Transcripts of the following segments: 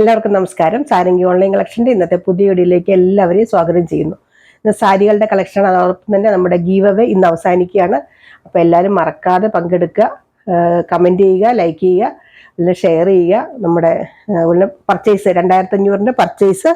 എല്ലാവർക്കും നമസ്കാരം. സാരംഗി ഓൺലൈൻ കളക്ഷന്റെ ഇന്നത്തെ പുതിയ വീഡിയോയിലേക്ക് എല്ലാവരെയും സ്വാഗതം ചെയ്യുന്നു. ഇന്ന് സാരികളുടെ കളക്ഷൻ അതോടൊപ്പം തന്നെ നമ്മുടെ ഗീവ് അവേ ഇന്ന് അവസാനിക്കുകയാണ്. അപ്പോൾ എല്ലാവരും മറക്കാതെ പങ്കെടുക്കുക കമന്റ് ചെയ്യുക ലൈക്ക് ചെയ്യുക അല്ലെങ്കിൽ ഷെയർ ചെയ്യുക. നമ്മുടെ പർച്ചേസ് രണ്ടായിരത്തി അഞ്ഞൂറിന്റെ പർച്ചേസ്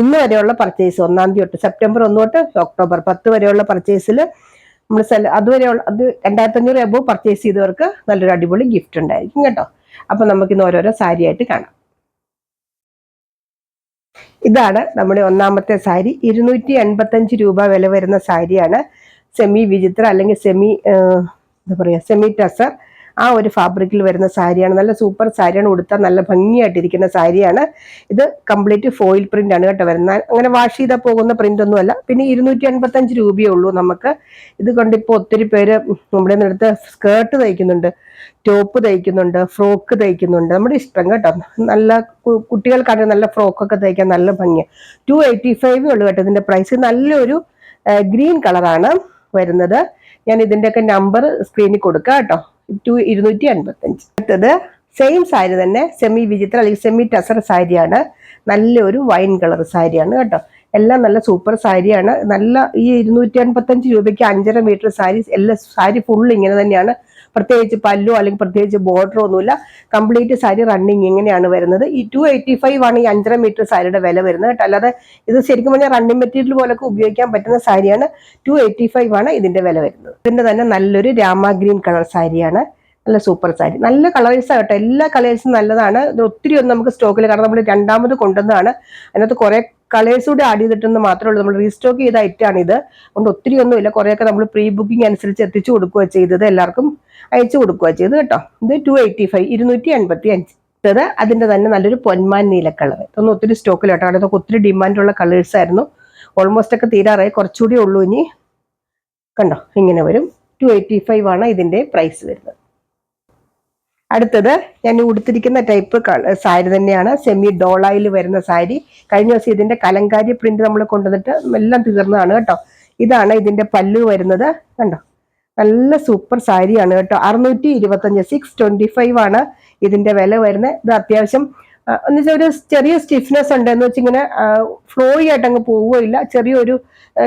ഇന്ന് വരെയുള്ള പർച്ചേസ് ഒന്നാം തീയതി തൊട്ട് സെപ്റ്റംബർ ഒന്ന് തൊട്ട് ഒക്ടോബർ പത്ത് വരെയുള്ള പർച്ചേസിൽ നമ്മൾ സെല അതുവരെയുള്ള അത് രണ്ടായിരത്തി അഞ്ഞൂറ് എബോ പർച്ചേസ് ചെയ്തവർക്ക് നല്ലൊരു അടിപൊളി ഗിഫ്റ്റ് ഉണ്ടായിരിക്കും കേട്ടോ. അപ്പം നമുക്കിന്ന് ഓരോരോ സാരിയായിട്ട് കാണാം. ഇതാണ് നമ്മുടെ ഒന്നാമത്തെ സാരി. ഇരുന്നൂറ്റി എൺപത്തഞ്ച് രൂപ വില വരുന്ന സാരിയാണ്. സെമി വിചിത്ര അല്ലെങ്കിൽ സെമി എന്താ പറയുക സെമി ടസർ. ആ ഒരു ഫാബ്രിക്കിൽ വരുന്ന സാരിയാണ്. നല്ല സൂപ്പർ സാരിയാണ്. ഉടുത്താൽ നല്ല ഭംഗിയായിട്ടിരിക്കുന്ന സാരിയാണ്. ഇത് കംപ്ലീറ്റ് ഫോയിൽ പ്രിന്റ് ആണ് കേട്ടോ വരുന്നത്. അങ്ങനെ വാഷ് ചെയ്താൽ പോകുന്ന പ്രിന്റ് ഒന്നുമല്ല പിന്നെ ഇരുന്നൂറ്റി അൻപത്തഞ്ച് രൂപയേ ഉള്ളൂ നമുക്ക്. ഇത് കൊണ്ടിപ്പോൾ ഒത്തിരി പേര് നമ്മുടെ അടുത്ത് സ്കേർട്ട് തയ്ക്കുന്നുണ്ട് ടോപ്പ് തയ്ക്കുന്നുണ്ട് ഫ്രോക്ക് തയ്ക്കുന്നുണ്ട്. നമ്മുടെ ഇഷ്ടം കേട്ടോ. നല്ല കുട്ടികൾക്കാണെങ്കിൽ നല്ല ഫ്രോക്കൊക്കെ തയ്ക്കാൻ നല്ല ഭംഗിയാണ് ടു എയ്റ്റി ഫൈവ് ഉള്ളൂ കേട്ടോ ഇതിന്റെ പ്രൈസ് നല്ലൊരു ഗ്രീൻ കളറാണ് വരുന്നത്. ഞാൻ ഇതിന്റെയൊക്കെ നമ്പർ സ്ക്രീനിൽ കൊടുക്കാം കേട്ടോ. ടു ഇരുന്നൂറ്റി അൻപത്തഞ്ച് അടുത്തത് സെയിം സാരി തന്നെ സെമി വിചിത്ര അല്ലെങ്കിൽ സെമി ടസർ സാരിയാണ്. നല്ലൊരു വൈൻ കളർ സാരിയാണ് കേട്ടോ. എല്ലാം നല്ല സൂപ്പർ സാരിയാണ്. നല്ല ഈ ഇരുന്നൂറ്റി അൻപത്തഞ്ച് രൂപയ്ക്ക് അഞ്ചര മീറ്റർ സാരി എല്ലാ സാരി ഫുൾ ഇങ്ങനെ തന്നെയാണ്. പ്രത്യേകിച്ച് പല്ലോ അല്ലെങ്കിൽ പ്രത്യേകിച്ച് ബോർഡറോ ഒന്നുമില്ല. കംപ്ലീറ്റ് സാരി റണ്ണിങ് ഇങ്ങനെയാണ് വരുന്നത്. ഈ ടു എയ്റ്റി ഫൈവ് ആണ് ഈ അഞ്ചര മീറ്റർ സാരിയുടെ വില വരുന്നത് കേട്ടോ. അല്ലാതെ ഇത് ശരിക്കും പറഞ്ഞാൽ റണ്ണിങ് മെറ്റീരിയൽ പോലൊക്കെ ഉപയോഗിക്കാൻ പറ്റുന്ന സാരിയാണ് ടു എയ്റ്റി ഫൈവ് ആണ് ഇതിന്റെ വില വരുന്നത്. ഇതിന്റെ തന്നെ നല്ലൊരു രാമ ഗ്രീൻ കളർ സാരിയാണ്. നല്ല സൂപ്പർ സാരി. നല്ല കളേഴ്സ് ആകട്ടെ എല്ലാ കളേഴ്സും നല്ലതാണ്. ഇത് ഒത്തിരി ഒന്നും നമുക്ക് സ്റ്റോക്കിൽ കാരണം നമ്മൾ രണ്ടാമത് കൊണ്ടുവന്നതാണ്. അതിനകത്ത് കുറെ കളേഴ്സ് കൂടി ആഡ് ചെയ്തിട്ടെന്ന് മാത്രമേ ഉള്ളൂ. നമ്മൾ റീസ്റ്റോക്ക് ചെയ്ത ഐറ്റാണ് ഇത്. അതുകൊണ്ട് ഒത്തിരി ഒന്നുമില്ല. കുറേയൊക്കെ നമ്മൾ പ്രീ ബുക്കിംഗ് അനുസരിച്ച് എത്തിച്ചു കൊടുക്കുകയോ ചെയ്തത് എല്ലാവർക്കും. അയച്ചു കൊടുക്കുക ചെയ്തു കേട്ടോ. ഇത് ടു എയ്റ്റി ഫൈവ് ഇരുന്നൂറ്റി എൺപത്തി അഞ്ച് ഇത് അതിന്റെ തന്നെ നല്ലൊരു പൊന്മാൻ നീല കളർ ഇതൊന്നും ഒത്തിരി സ്റ്റോക്കിൽ കേട്ടോ. അതൊക്കെ ഒത്തിരി ഡിമാൻഡുള്ള കളേഴ്സ് ആയിരുന്നു. ഓൾമോസ്റ്റ് ഒക്കെ തീരാറായി. കുറച്ചുകൂടി ഉള്ളൂ ഇനി. കണ്ടോ? ഇങ്ങനെ വരും. ടു എയ്റ്റി ഫൈവ് ആണ് ഇതിന്റെ പ്രൈസ് വരുന്നത്. അടുത്തത് ഞാൻ ഉടുത്തിരിക്കുന്ന ടൈപ്പ് സാരി തന്നെയാണ്. സെമി ഡോളായിൽ വരുന്ന സാരി. കഴിഞ്ഞ ദിവസം ഇതിന്റെ കലങ്കാരി പ്രിന്റ് നമ്മൾ കൊണ്ടുവന്നിട്ട് എല്ലാം തീർന്നതാണ് കേട്ടോ. ഇതാണ് ഇതിന്റെ പല്ലു വരുന്നത്. കണ്ടോ? നല്ല സൂപ്പർ സാരിയാണ് കേട്ടോ. അറുന്നൂറ്റി ഇരുപത്തഞ്ച് സിക്സ് ട്വന്റി ഫൈവ് ആണ് ഇതിന്റെ വില വരുന്നത്. ഇത് അത്യാവശ്യം എന്നുവെച്ചാൽ ഒരു ചെറിയ സ്റ്റിഫ്നെസ് ഉണ്ട് എന്ന് വെച്ചിങ്ങനെ ഫ്ലോയി ആയിട്ട് അങ്ങ് പോവുകയില്ല. ചെറിയൊരു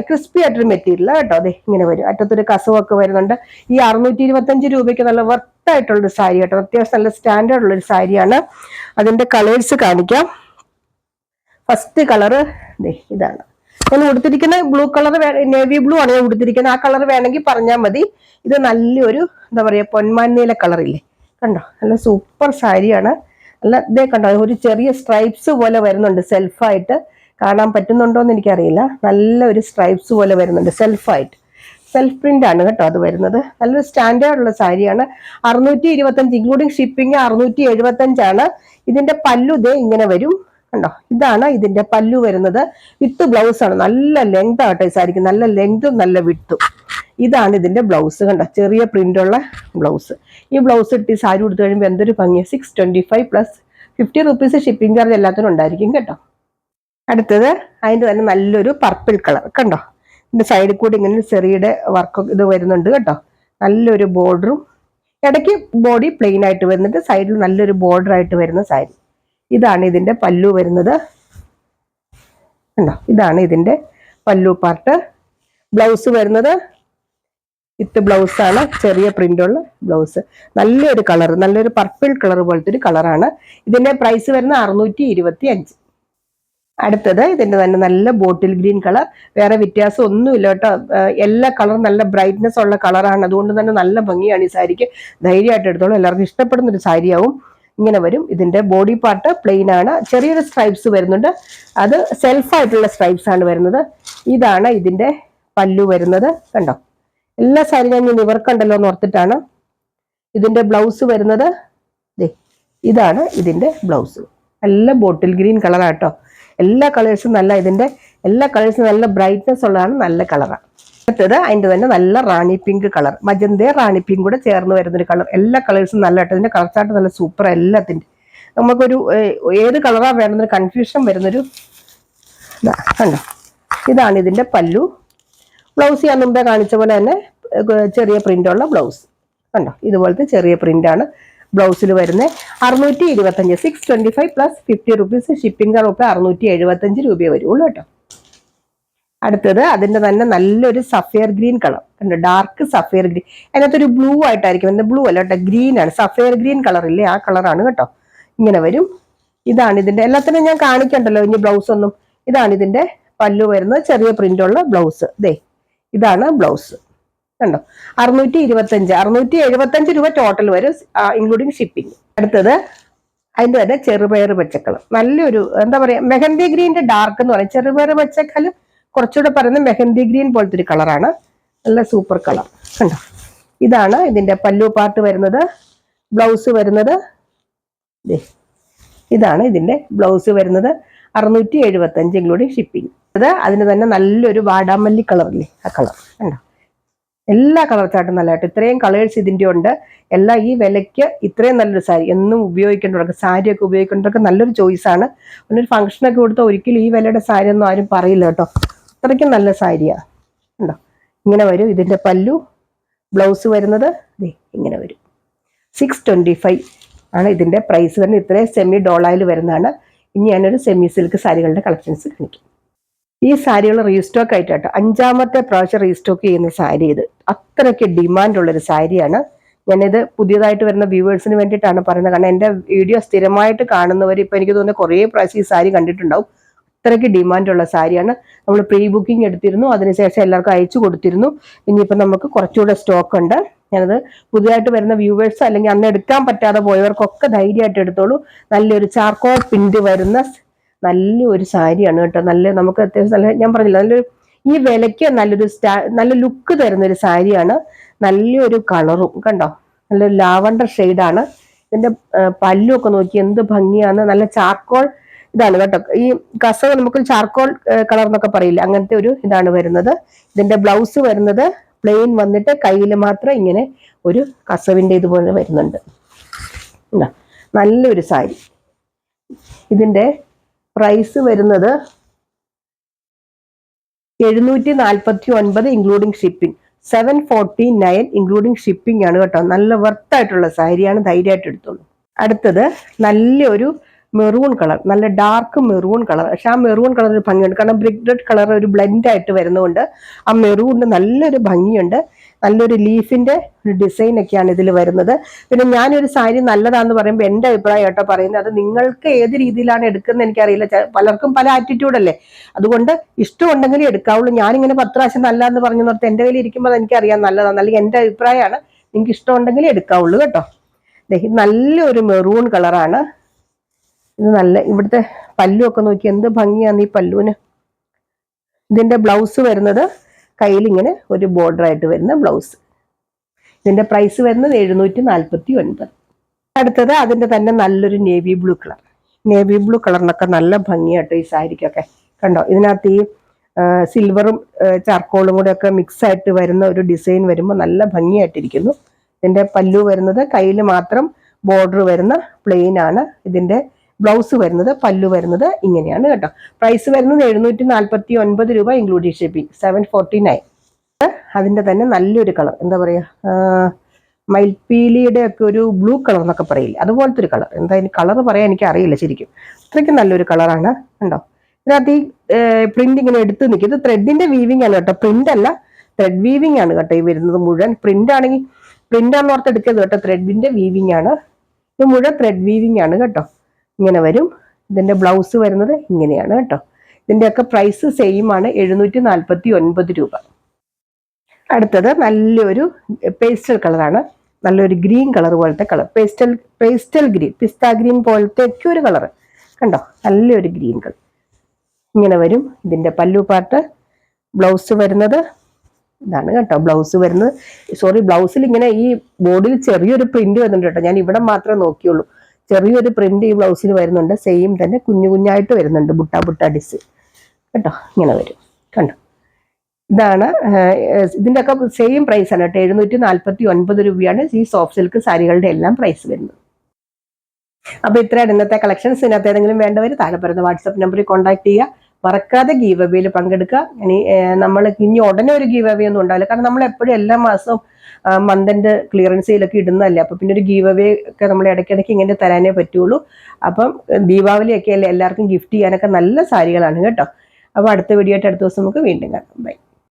ക്രിസ്പി ആയിട്ടൊരു മെറ്റീരിയൽ കേട്ടോ. അതെ ഇങ്ങനെ വരും. അറ്റത്തൊരു കസവൊക്കെ വരുന്നുണ്ട്. ഈ അറുന്നൂറ്റി ഇരുപത്തഞ്ച് രൂപയ്ക്ക് നല്ല വർത്തായിട്ടുള്ളൊരു സാരി കേട്ടോ. അത്യാവശ്യം നല്ല സ്റ്റാൻഡേർഡ് ഉള്ളൊരു സാരിയാണ്. അതിന്റെ കളേഴ്സ് കാണിക്കാം. ഫസ്റ്റ് കളറ് ഇതാണ്. ഞാൻ ഉടുത്തിരിക്കുന്ന ബ്ലൂ കളർ നേവി ബ്ലൂ ആണ് ഞാൻ ഉടുത്തിരിക്കുന്നത് ആ കളർ വേണമെങ്കിൽ പറഞ്ഞാൽ മതി. ഇത് നല്ലൊരു എന്താ പറയുക പൊന്മാനീല കളറില്ലേ കണ്ടോ? നല്ല സൂപ്പർ സാരിയാണ് നല്ല ഇതേ കണ്ടോ? ഒരു ചെറിയ സ്ട്രൈപ്സ് പോലെ വരുന്നുണ്ട് സെൽഫായിട്ട് കാണാൻ പറ്റുന്നുണ്ടോ എന്ന് എനിക്കറിയില്ല. നല്ല ഒരു സ്ട്രൈപ്സ് പോലെ വരുന്നുണ്ട് സെൽഫായിട്ട് സെൽഫ് പ്രിന്റ് ആണ് കേട്ടോ അത് വരുന്നത്. നല്ലൊരു സ്റ്റാൻഡേർഡ് ഉള്ള സാരിയാണ് അറുന്നൂറ്റി ഇരുപത്തഞ്ച് ഇൻക്ലൂഡിങ് ഷിപ്പിംഗ് അറുന്നൂറ്റി എഴുപത്തഞ്ചാണ്. ഇതിന്റെ പല്ലുതേ ഇങ്ങനെ വരും. കണ്ടോ? ഇതാണ് ഇതിന്റെ പല്ലു വരുന്നത്. വിത്ത് ബ്ലൗസ് ആണ്. നല്ല ലെങ്ത് ആട്ടോ സാരിക്ക്. നല്ല ലെങ്തും നല്ല വിത്തും ഇതാണ് ഇതിന്റെ ബ്ലൗസ് കണ്ടോ? ചെറിയ പ്രിന്റ് ഉള്ള ബ്ലൗസ് ഈ ബ്ലൗസ് ഇട്ട് സാരി കൊടുത്തു കഴിയുമ്പോൾ എന്തൊരു ഭംഗി six twenty five plus fifty rupees shipping charge എല്ലാത്തിനും ഉണ്ടായിരിക്കും കേട്ടോ. അടുത്തത് അതിന്റെ തന്നെ നല്ലൊരു പർപ്പിൾ കളർ കണ്ടോ? ഇതിന്റെ സൈഡിൽ കൂടി ഇങ്ങനെ ചെറിയുടെ വർക്ക് ഇത് വരുന്നുണ്ട് കേട്ടോ. നല്ലൊരു ബോർഡറും ഇടയ്ക്ക് ബോഡി പ്ലെയിൻ ആയിട്ട് വരുന്നുണ്ട്. സൈഡിൽ നല്ലൊരു ബോർഡർ ആയിട്ട് വരുന്ന സാരി. ഇതാണ് ഇതിന്റെ പല്ലു വരുന്നത്. കണ്ടോ? ഇതാണ് ഇതിന്റെ പല്ലു പാർട്ട് ബ്ലൗസ് വരുന്നത് വിത്ത് ബ്ലൗസാണ് ചെറിയ പ്രിന്റുള്ള ബ്ലൗസ്. നല്ലൊരു കളർ നല്ലൊരു പർപ്പിൾ കളർ പോലത്തെ ഒരു കളറാണ് ഇതിന്റെ പ്രൈസ് വരുന്നത് അറുന്നൂറ്റി ഇരുപത്തി അഞ്ച് അടുത്തത് ഇതിന്റെ തന്നെ നല്ല ബോട്ടിൽ ഗ്രീൻ കളർ വേറെ വ്യത്യാസം ഒന്നുമില്ല കേട്ടോ. എല്ലാ കളറും നല്ല ബ്രൈറ്റ്നെസ് ഉള്ള കളറാണ് അതുകൊണ്ട് തന്നെ നല്ല ഭംഗിയാണ് ഈ സാരിക്ക്. ധൈര്യമായിട്ട് എടുത്തോളൂ. എല്ലാവർക്കും ഇഷ്ടപ്പെടുന്നൊരു സാരിയാവും. ഇങ്ങനെ വരും. ഇതിന്റെ ബോഡി പാർട്ട് പ്ലെയിൻ ആണ്. ചെറിയൊരു സ്ട്രൈപ്സ് വരുന്നുണ്ട്. അത് സെൽഫായിട്ടുള്ള സ്ട്രൈപ്സ് ആണ് വരുന്നത്. ഇതാണ് ഇതിന്റെ പല്ലു വരുന്നത്. കണ്ടോ? എല്ലാ സാരി ഞാൻ നിവർക്കണ്ടല്ലോ എന്ന് ഓർത്തിട്ടാണ് ഇതിന്റെ ബ്ലൗസ് വരുന്നത്. ഇതാണ് ഇതിന്റെ ബ്ലൗസ് നല്ല ബോട്ടിൽ ഗ്രീൻ കളറാട്ടോ എല്ലാ കളേഴ്സും നല്ല ഇതിന്റെ എല്ലാ കളേഴ്സും നല്ല ബ്രൈറ്റ്നെസ് ഉള്ളതാണ് നല്ല കളറാണ് അടുത്തത് അതിന്റെ തന്നെ നല്ല Rani pink colour. Magenta Rani pink കൂടെ ചേർന്ന് വരുന്നൊരു കളർ. എല്ലാ കളേഴ്സും നല്ല കേട്ടോ. ഇതിന്റെ കളർ ചാർട്ട് നല്ല സൂപ്പർ എല്ലാത്തിന്റെ. നമുക്കൊരു ഏത് കളറാ വേണമെന്നൊരു കൺഫ്യൂഷൻ വരുന്നൊരു കണ്ടോ? ഇതാണ് ഇതിന്റെ പല്ലു. ബ്ലൗസ് ഞാൻ മുമ്പേ കാണിച്ച പോലെ തന്നെ ചെറിയ പ്രിന്റ് ഉള്ള ബ്ലൗസ്. കണ്ടോ? ഇതുപോലത്തെ ചെറിയ പ്രിന്റ് ആണ് ബ്ലൗസിൽ വരുന്നത് അറുന്നൂറ്റി ഇരുപത്തഞ്ച് six twenty five plus fifty rupees shipping ഉൾപ്പെടെ അറുന്നൂറ്റി എഴുപത്തഞ്ച് രൂപയെ വരുള്ളൂ കേട്ടോ. അടുത്തത് അതിന്റെ തന്നെ നല്ലൊരു സഫയർ ഗ്രീൻ കളർ. കണ്ടോ? Dark sapphire green. അതിനകത്തൊരു ബ്ലൂ ആയിട്ടായിരിക്കും എന്റെ ബ്ലൂ അല്ല കേട്ടോ ഗ്രീൻ ആണ്. സഫയർ ഗ്രീൻ കളർ ഇല്ലേ? ആ കളറാണ് കേട്ടോ. ഇങ്ങനെ വരും. ഇതാണ് ഇതിന്റെ എല്ലാത്തിനും ഞാൻ കാണിക്കണ്ടല്ലോ ഇനി ബ്ലൗസ് ഒന്നും. ഇതാണ് ഇതിന്റെ പല്ലു വരുന്നത് ചെറിയ പ്രിന്റ് ഉള്ള ബ്ലൗസ് ദേ ഇതാണ് ബ്ലൗസ് കണ്ടോ? അറുന്നൂറ്റി ഇരുപത്തഞ്ച് അറുന്നൂറ്റി എഴുപത്തഞ്ച് രൂപ ടോട്ടൽ വരും ഇൻക്ലൂഡിങ് ഷിപ്പിംഗ് അടുത്തത് അതിന്റെ തന്നെ ചെറുപയർ പച്ചക്കളർ നല്ലൊരു എന്താ പറയാ മെഹന്തി ഗ്രീന്റെ ഡാർക്ക് എന്ന് പറയും. ചെറുപയർ പച്ചക്കാലും കുറച്ചുകൂടെ പറയുന്നത് മെഹന്തി ഗ്രീൻ പോലത്തെ ഒരു കളറാണ്. നല്ല സൂപ്പർ കളർ. കണ്ടോ? ഇതാണ് ഇതിന്റെ പല്ലു പാർട്ട് വരുന്നത്. ബ്ലൗസ് വരുന്നത്. ഇതാണ് ഇതിന്റെ ബ്ലൗസ് വരുന്നത്. അറുന്നൂറ്റി എഴുപത്തഞ്ച് ഇൻക്ലൂഡിങ് ഷിപ്പിംഗ്. അത് അതിന് തന്നെ നല്ലൊരു വാടാമല്ലി കളറില്ലേ ആ കളർ. കണ്ടോ? എല്ലാ കളർ ചാട്ടും നല്ലതായിട്ട്. ഇത്രയും കളേഴ്സ് ഇതിന്റെ ഉണ്ട്. എല്ലാ ഈ വിലയ്ക്ക് ഇത്രയും നല്ലൊരു സാരി. എന്നും ഉപയോഗിക്കേണ്ടവർക്ക് സാരിയൊക്കെ ഉപയോഗിക്കേണ്ടവർക്ക് നല്ലൊരു ചോയ്സാണ് ഒരു ഫംഗ്ഷനൊക്കെ കൊടുത്താൽ ഒരിക്കലും ഈ വിലയുടെ സാരി ഒന്നും ആരും പറയില്ല കേട്ടോ. അത്രയ്ക്കും നല്ല സാരിയാണ് ഉണ്ടോ ഇങ്ങനെ വരും. ഇതിന്റെ പല്ലു ബ്ലൗസ് വരുന്നത് ഇങ്ങനെ വരും. സിക്സ് ട്വന്റി ഫൈവ് ആണ് ഇതിന്റെ പ്രൈസ് വരുന്നത്. ഇത്രയും സെമി ഡോളായിൽ വരുന്നതാണ്. ഇനി ഞാനൊരു സെമി സിൽക്ക് സാരികളുടെ കളക്ഷൻസ് കാണിക്കും. ഈ സാരികൾ റീസ്റ്റോക്ക് ആയിട്ടാട്ടോ. അഞ്ചാമത്തെ പ്രാവശ്യം റീസ്റ്റോക്ക് ചെയ്യുന്ന സാരി ഇത്. അത്രയ്ക്ക് ഡിമാൻഡുള്ളൊരു സാരിയാണ്. ഞാനിത് പുതിയതായിട്ട് വരുന്ന വ്യൂവേഴ്സിന് വേണ്ടിയിട്ടാണ് പറയുന്നത്. കാരണം എന്റെ വീഡിയോ സ്ഥിരമായിട്ട് കാണുന്നവർ ഇപ്പോൾ എനിക്ക് തോന്നുന്നു കുറേ പ്രാവശ്യം ഈ സാരി കണ്ടിട്ടുണ്ടാവും. അത്രയ്ക്ക് ഡിമാൻഡുള്ള സാരിയാണ്. നമ്മൾ പ്രീ ബുക്കിംഗ് എടുത്തിരുന്നു. അതിനുശേഷം എല്ലാവർക്കും അയച്ചു കൊടുത്തിരുന്നു. ഇനിയിപ്പോൾ നമുക്ക് കുറച്ചുകൂടെ സ്റ്റോക്ക് ഉണ്ട്. ഞാനത് പുതിയതായിട്ട് വരുന്ന വ്യൂവേഴ്സ് അല്ലെങ്കിൽ അന്ന് എടുക്കാൻ പറ്റാതെ പോയവർക്കൊക്കെ ധൈര്യമായിട്ട് എടുത്തോളൂ. നല്ലൊരു ചാർക്കോൾ പിൻഡ് വരുന്ന നല്ലൊരു സാരിയാണ് കേട്ടോ. നല്ല നമുക്ക് അത്യാവശ്യം നല്ല ഞാൻ പറഞ്ഞില്ല നല്ലൊരു ഈ വിലയ്ക്ക് നല്ലൊരു സ്റ്റാ നല്ല ലുക്ക് തരുന്ന ഒരു സാരിയാണ്. നല്ലൊരു കളറും കണ്ടോ? നല്ലൊരു ലാവണ്ടർ ഷെയ്ഡാണ് ഇതിന്റെ പല്ലുമൊക്കെ നോക്കി എന്ത് ഭംഗിയാണ്. നല്ല ചാർക്കോൾ ഇതാണ് കേട്ടോ. ഈ കസവ് നമുക്ക് ചാർക്കോൾ കളർ എന്നൊക്കെ പറയില്ല അങ്ങനത്തെ ഒരു ഇതാണ് വരുന്നത്. ഇതിന്റെ ബ്ലൗസ് വരുന്നത് പ്ലെയിൻ വന്നിട്ട് കയ്യിൽ മാത്രം ഇങ്ങനെ ഒരു കസവിന്റെ ഇതുപോലെ വരുന്നുണ്ട്. നല്ലൊരു സാരി. ഇതിന്റെ പ്രൈസ് വരുന്നത് എഴുന്നൂറ്റി നാൽപ്പത്തി ഒൻപത് including shipping seven forty nine including shipping ആണ് കേട്ടോ. നല്ല വർത്തായിട്ടുള്ള സാരിയാണ് ധൈര്യമായിട്ട് എടുത്തോളൂ. അടുത്തത് നല്ലൊരു മെറൂൺ കളർ നല്ല ഡാർക്ക് മെറൂൺ കളർ. പക്ഷെ ആ മെറൂൺ കളർ ഒരു ഭംഗിയുണ്ട്. കാരണം ബ്രിക്ക് റെഡ് കളർ ഒരു ബ്ലെൻഡ് ആയിട്ട് വരുന്നതുകൊണ്ട് ആ മെറൂണിന് നല്ലൊരു ഭംഗിയുണ്ട്. നല്ലൊരു ലീഫിന്റെ ഒരു ഡിസൈൻ ഒക്കെയാണ് ഇതിൽ വരുന്നത്. പിന്നെ ഞാനൊരു സാരി നല്ലതാന്ന് പറയുമ്പോൾ എന്റെ അഭിപ്രായം കേട്ടോ പറയുന്നത്. അത് നിങ്ങൾക്ക് ഏത് രീതിയിലാണ് എടുക്കുന്നത് എനിക്കറിയില്ല. പലർക്കും പല ആറ്റിറ്റ്യൂഡല്ലേ അതുകൊണ്ട് ഇഷ്ടമുണ്ടെങ്കിലും എടുക്കാവുള്ളൂ. ഞാനിങ്ങനെ പത്ത് പ്രാവശ്യം നല്ലതെന്ന് പറഞ്ഞു നിർത്തി എന്റെ കയ്യിൽ ഇരിക്കുമ്പോൾ എനിക്കറിയാം നല്ലതാണ്. അല്ലെങ്കിൽ എന്റെ അഭിപ്രായമാണ്. നിങ്ങൾക്ക് ഇഷ്ടമുണ്ടെങ്കിൽ എടുക്കാവുള്ളൂ കേട്ടോ. നല്ലൊരു മെറൂൺ കളറാണ്. ഇത് നല്ല ഇവിടുത്തെ പല്ലു ഒക്കെ നോക്കി എന്ത് ഭംഗിയാണ് ഈ പല്ലുവിന്. ഇതിന്റെ ബ്ലൗസ് വരുന്നത് കയ്യിൽ ഇങ്ങനെ ഒരു ബോർഡർ ആയിട്ട് വരുന്ന ബ്ലൗസ് ഇതിന്റെ പ്രൈസ് വരുന്നത് എഴുന്നൂറ്റി നാൽപ്പത്തി ഒൻപത് അടുത്തത് അതിന്റെ തന്നെ നല്ലൊരു navy blue colour navy blue കളറിനൊക്കെ നല്ല ഭംഗിയാട്ടോ ഈ സാരിക്കൊക്കെ. കണ്ടോ? ഇതിനകത്ത് ഈ സിൽവറും ചാർക്കോളും കൂടെ ഒക്കെ മിക്സ് ആയിട്ട് വരുന്ന ഒരു ഡിസൈൻ വരുമ്പോൾ നല്ല ഭംഗിയായിട്ടിരിക്കുന്നു. ഇതിന്റെ പല്ലു വരുന്നത് കയ്യിൽ മാത്രം ബോർഡർ വരുന്ന പ്ലെയിൻ ആണ് ഇതിന്റെ ബ്ലൗസ് വരുന്നത് പല്ലു വരുന്നത് ഇങ്ങനെയാണ് കേട്ടോ. പ്രൈസ് വരുന്നത് എഴുന്നൂറ്റി നാൽപ്പത്തി ഒൻപത് രൂപ including shipping seven forty nine അതിന്റെ തന്നെ നല്ലൊരു കളർ എന്താ പറയുക മയിൽപ്പീലിയുടെ ഒക്കെ ഒരു ബ്ലൂ കളർ എന്നൊക്കെ പറയില്ല? അതുപോലത്തെ ഒരു കളർ എന്താ അതിന് കളർ പറയാൻ എനിക്ക് അറിയില്ല ശരിക്കും. അത്രയ്ക്കും നല്ലൊരു കളറാണ് ഉണ്ടോ ഇതിനകത്ത് ഈ പ്രിന്റ് ഇങ്ങനെ എടുത്ത് നിൽക്കും ഇത് ത്രെഡിന്റെ വീവിംഗ് ആണ് കേട്ടോ. പ്രിന്റ് അല്ല ത്രെഡ് വീവിംഗ് ആണ് കേട്ടോ ഈ വരുന്നത് മുഴുവൻ. പ്രിന്റ് ആണെങ്കിൽ പ്രിന്റ് ആണെന്ന് ഓർത്ത് എടുക്കരുത് കേട്ടോ. ത്രെഡിന്റെ വീവിംഗ് ആണ്. ഇത് മുഴുവൻ ത്രെഡ് വീവിംഗ് ആണ് കേട്ടോ. ഇങ്ങനെ വരും. ഇതിന്റെ ബ്ലൗസ് വരുന്നത് ഇങ്ങനെയാണ് കേട്ടോ. ഇതിന്റെയൊക്കെ പ്രൈസ് സെയിം ആണ് എഴുന്നൂറ്റി നാൽപ്പത്തി ഒൻപത് രൂപ. അടുത്തത് നല്ലൊരു പേസ്റ്റൽ കളറാണ് നല്ലൊരു ഗ്രീൻ കളർ പോലത്തെ colour pastel pastel green pista green പോലത്തെ ഒക്കെ ഒരു കളർ കണ്ടോ? നല്ലൊരു ഗ്രീൻ കളർ ഇങ്ങനെ വരും. ഇതിന്റെ പല്ലു പാർട്ട് ബ്ലൗസ് വരുന്നത്. ഇതാണ് കേട്ടോ ബ്ലൗസ് വരുന്നത്. സോറി ബ്ലൗസിൽ ഇങ്ങനെ ഈ ബോർഡിൽ ചെറിയൊരു പ്രിന്റ് വരുന്നുണ്ട് കേട്ടോ. ഞാൻ ഇവിടെ മാത്രമേ നോക്കിയുള്ളൂ. ചെറിയൊരു പ്രിന്റ് ഈ ബ്ലൗസിൽ വരുന്നുണ്ട്. സെയിം തന്നെ കുഞ്ഞു കുഞ്ഞായിട്ട് വരുന്നുണ്ട്. ബുട്ട ബുട്ട ഡിസ് കേട്ടോ? ഇങ്ങനെ വരും. കണ്ടോ? ഇതാണ് ഇതിന്റെ ഒക്കെ സെയിം പ്രൈസ് ആണ് കേട്ടോ. എഴുന്നൂറ്റി നാൽപ്പത്തി ഒൻപത് രൂപയാണ് ഈ സോഫ്റ്റ് സിൽക്ക് സാരികളുടെ എല്ലാം പ്രൈസ് വരുന്നത്. അപ്പൊ ഇത്രയാണ് ഇന്നത്തെ കളക്ഷൻസ് ഇതിനകത്ത് ഏതെങ്കിലും വേണ്ടവർ താഴെ പറയുന്ന വാട്സപ്പ് നമ്പറിൽ കോൺടാക്ട് ചെയ്യുക. മറക്കാതെ ഗീവ് പങ്കെടുക്കുക. ഇനി നമ്മൾ ഇനി ഉടനെ ഒരു ഗീവ് അവേ ഒന്നും ഉണ്ടാവില്ല. കാരണം നമ്മൾ എപ്പോഴും എല്ലാ മാസവും മന്തിന്റെ ക്ലിയറൻസ് ഇടുന്നതല്ലേ. അപ്പോൾ പിന്നെ ഒരു ഗീവ് അവേ ഒക്കെ നമ്മൾ ഇടയ്ക്കിടയ്ക്ക് ഇങ്ങനെ തരാനേ പറ്റുള്ളൂ. അപ്പം ദീപാവലിയൊക്കെ അല്ലേ എല്ലാവർക്കും ഗിഫ്റ്റ് ചെയ്യാനൊക്കെ നല്ല സാരികളാണ് കേട്ടോ. അപ്പോൾ അടുത്ത വീഡിയോ ആയിട്ട് അടുത്ത ദിവസം നമുക്ക് വീണ്ടും കാണാം. ബൈ